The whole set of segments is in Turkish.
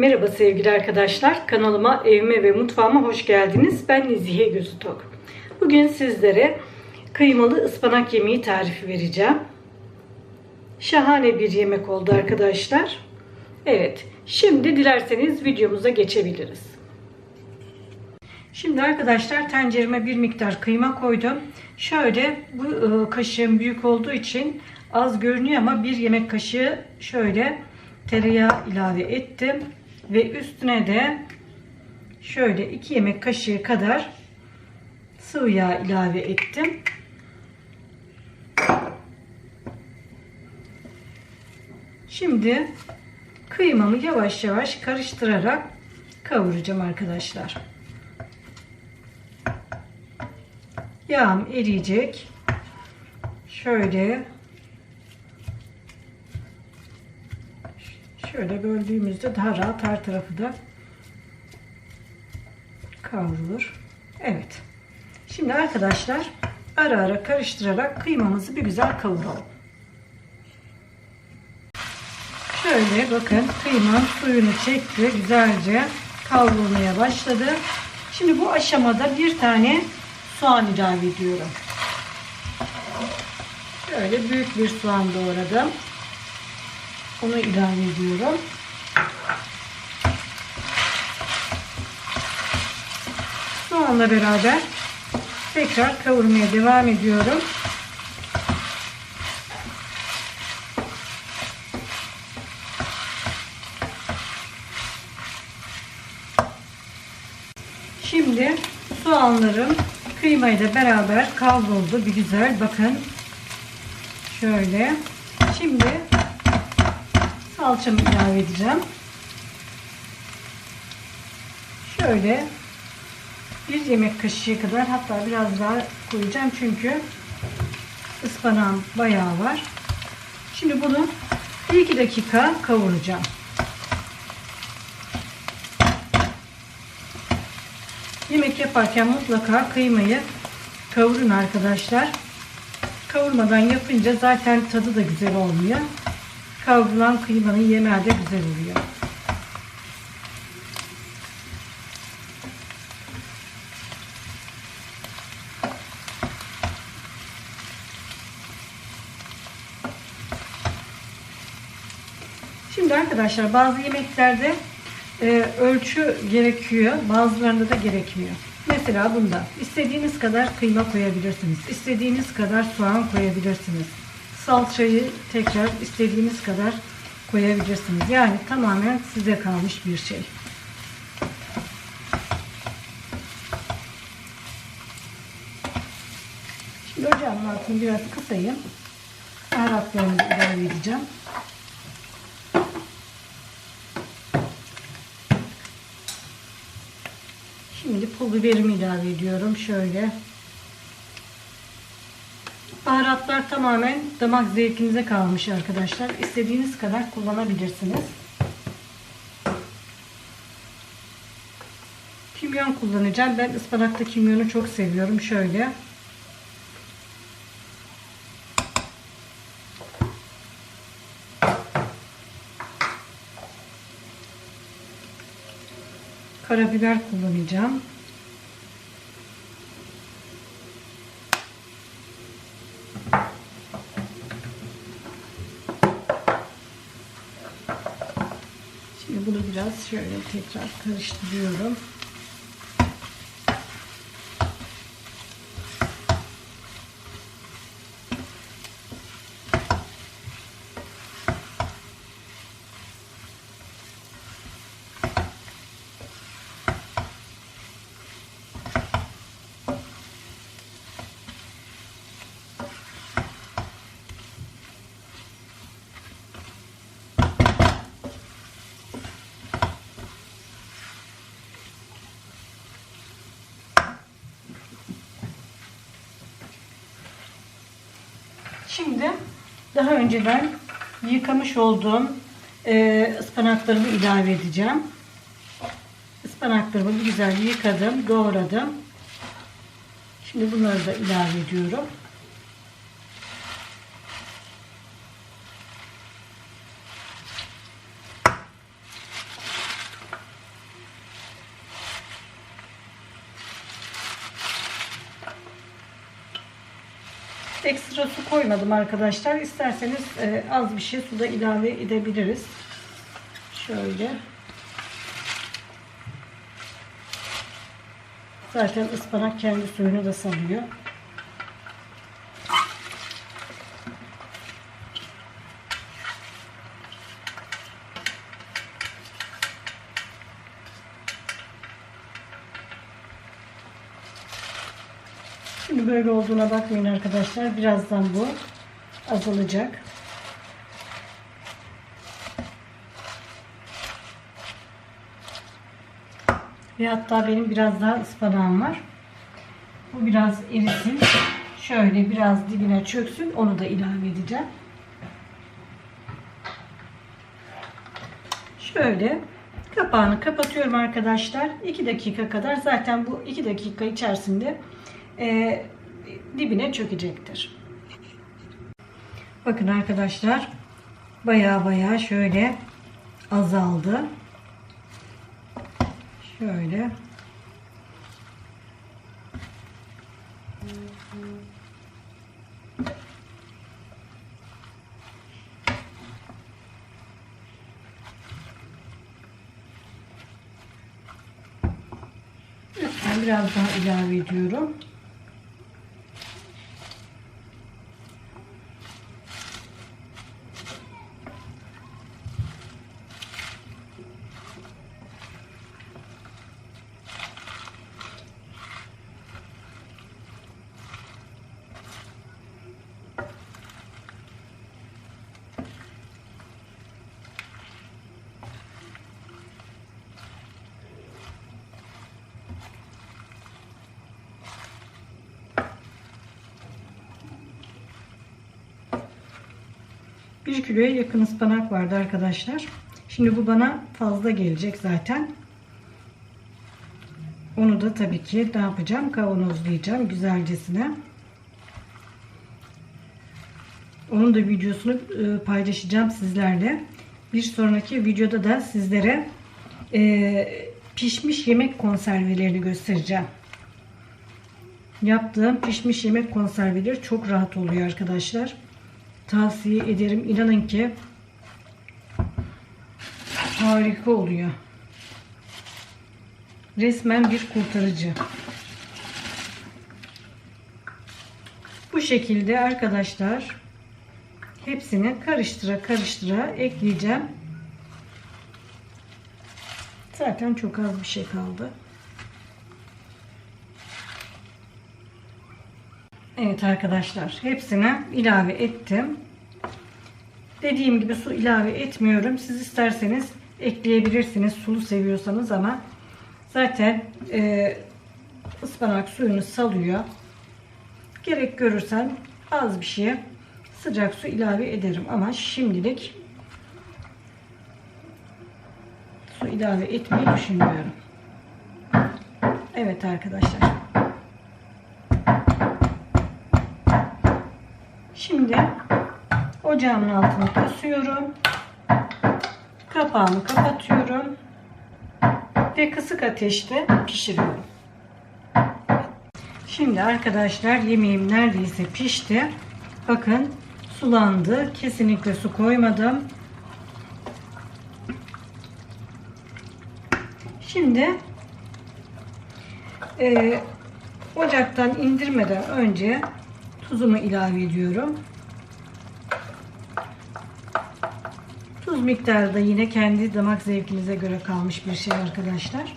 Merhaba sevgili arkadaşlar. Kanalıma, evime ve mutfağıma hoş geldiniz. Ben Nezihe Gözütok. Bugün sizlere kıymalı ıspanak yemeği tarifi vereceğim. Şahane bir yemek oldu arkadaşlar. Evet, şimdi dilerseniz videomuza geçebiliriz. Şimdi arkadaşlar tencereme bir miktar kıyma koydum. Şöyle bu e, kaşığım büyük olduğu için az görünüyor ama bir yemek kaşığı şöyle tereyağı ilave ettim. Ve üstüne de şöyle 2 yemek kaşığı kadar sıvı yağ ilave ettim. Şimdi kıymamı yavaş yavaş karıştırarak kavuracağım arkadaşlar. Yağım eriyecek. Şöyle şöyle böldüğümüzde daha rahat her tarafı da kavrulur. Evet. Şimdi arkadaşlar ara ara karıştırarak kıymamızı bir güzel kavuralım. Şöyle bakın kıymam suyunu çekti. Güzelce kavrulmaya başladı. Şimdi bu aşamada bir tane soğan ilave ediyorum. Şöyle büyük bir soğan doğradım. Onu ilave ediyorum. Soğanla beraber tekrar kavurmaya devam ediyorum. Şimdi soğanlarım kıymayla beraber kavruldu. Bir güzel bakın. Şöyle. Şimdi salçamı ilave edeceğim. Şöyle bir yemek kaşığı kadar hatta biraz daha koyacağım çünkü ıspanağım bayağı var. Şimdi bunu 1-2 dakika kavuracağım. Yemek yaparken mutlaka kıymayı kavurun arkadaşlar. Kavurmadan yapınca zaten tadı da güzel olmuyor. Kavrulan kıymanın yemeği de güzel oluyor. Şimdi arkadaşlar bazı yemeklerde e, ölçü gerekiyor. Bazılarında da gerekmiyor. Mesela bunda istediğiniz kadar kıyma koyabilirsiniz. İstediğiniz kadar soğan koyabilirsiniz. Salçayı tekrar istediğiniz kadar koyabilirsiniz. Yani tamamen size kalmış bir şey. Şimdi ocağın altını biraz kısayım. Baharatlarımı ilave edeceğim. Şimdi pul biberimi ilave ediyorum. Şöyle. Baharatlar tamamen damak zevkinize kalmış arkadaşlar. İstediğiniz kadar kullanabilirsiniz. Kimyon kullanacağım. Ben ıspanakta kimyonu çok seviyorum. Şöyle. Karabiber kullanacağım. Şimdi bunu biraz şöyle tekrar karıştırıyorum. Şimdi daha önceden yıkamış olduğum e, ıspanaklarımı ilave edeceğim. Ispanaklarımı güzel yıkadım, doğradım. Şimdi bunları da ilave ediyorum. Ekstra su koymadım arkadaşlar. İsterseniz e, az bir şey suda ilave edebiliriz. Şöyle. Zaten ıspanak kendi suyunu da salıyor. Şimdi böyle olduğuna bakmayın arkadaşlar. Birazdan bu azalacak. Ve hatta benim biraz daha ıspanağım var. Bu biraz erisin. Şöyle biraz dibine çöksün. Onu da ilave edeceğim. Şöyle kapağını kapatıyorum arkadaşlar. 2 dakika kadar zaten bu 2 dakika içerisinde e, dibine çökecektir. Bakın arkadaşlar baya baya şöyle azaldı. Şöyle. Lütfen biraz daha ilave ediyorum. Bir kiloya yakın ıspanak vardı arkadaşlar. Şimdi bu bana fazla gelecek zaten. Onu da tabii ki ne yapacağım? Kavanozlayacağım güzelcesine. Onun da videosunu e, paylaşacağım sizlerle. Bir sonraki videoda da sizlere e, pişmiş yemek konservelerini göstereceğim. Yaptığım pişmiş yemek konserveleri çok rahat oluyor arkadaşlar. Tavsiye ederim. İnanın ki harika oluyor. Resmen bir kurtarıcı. Bu şekilde arkadaşlar hepsini karıştıra karıştıra ekleyeceğim. Zaten çok az bir şey kaldı. Evet arkadaşlar hepsini ilave ettim. Dediğim gibi su ilave etmiyorum. Siz isterseniz ekleyebilirsiniz sulu seviyorsanız ama zaten e, ıspanak suyunu salıyor. Gerek görürsem az bir şeye sıcak su ilave ederim ama şimdilik su ilave etmeyi düşünmüyorum. Evet arkadaşlar. Şimdi ocağımın altını kısıyorum. Kapağını kapatıyorum. Ve kısık ateşte pişiriyorum. Şimdi arkadaşlar yemeğim neredeyse pişti. Bakın sulandı. Kesinlikle su koymadım. Şimdi e, ocaktan indirmeden önce tuzumu ilave ediyorum. Tuz miktarı da yine kendi damak zevkinize göre kalmış bir şey arkadaşlar.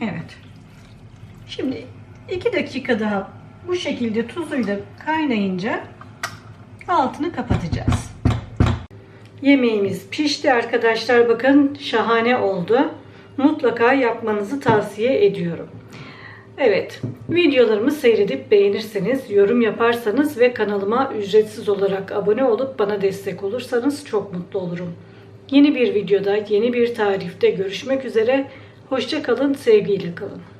Evet. Şimdi 2 dakika daha bu şekilde tuzuyla kaynayınca altını kapatacağız. Yemeğimiz pişti arkadaşlar. Bakın şahane oldu. Mutlaka yapmanızı tavsiye ediyorum. Evet, videolarımı seyredip beğenirseniz, yorum yaparsanız ve kanalıma ücretsiz olarak abone olup bana destek olursanız çok mutlu olurum. Yeni bir videoda, yeni bir tarifte görüşmek üzere. Hoşça kalın, sevgiyle kalın.